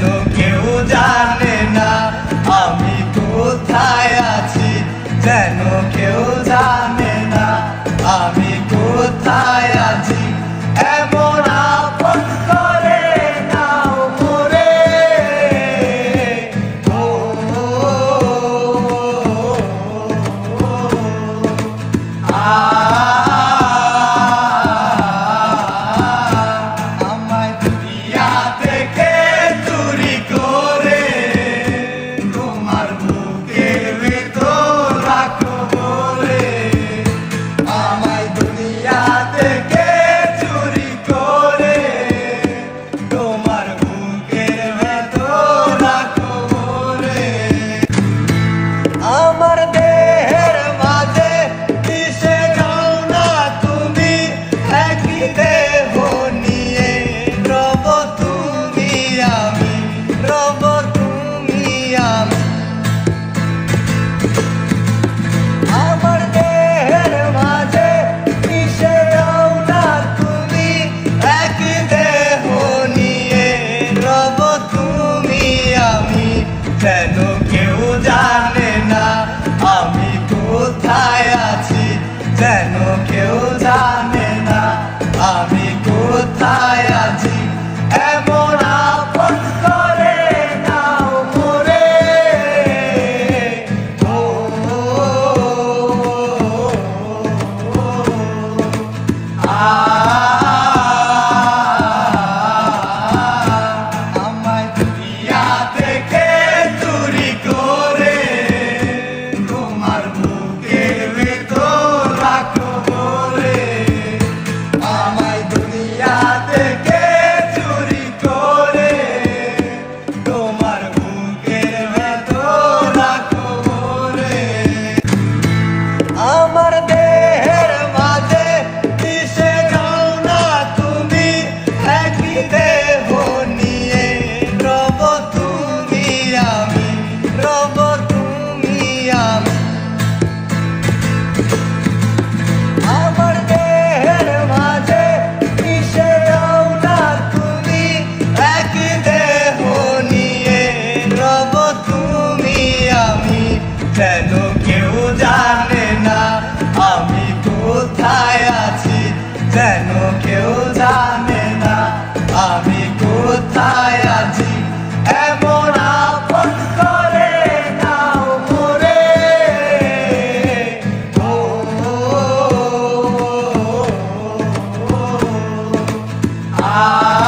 তো কেউ জানে না আমি কোথায় আছি যেন কেউ জানে না আমি কোথায় আছি এমন আপন করে নাও করে আ কেন কেউ জানে না? আমি কোথায় আছি? কেন কেউ দেহ আমি তুমি আমি। আমার দেহের মাঝে না তুমি নিয়ে তুমি আমি। কেউ জানে না আমি কোথায় আছি, যেন কেউ জানে Ah.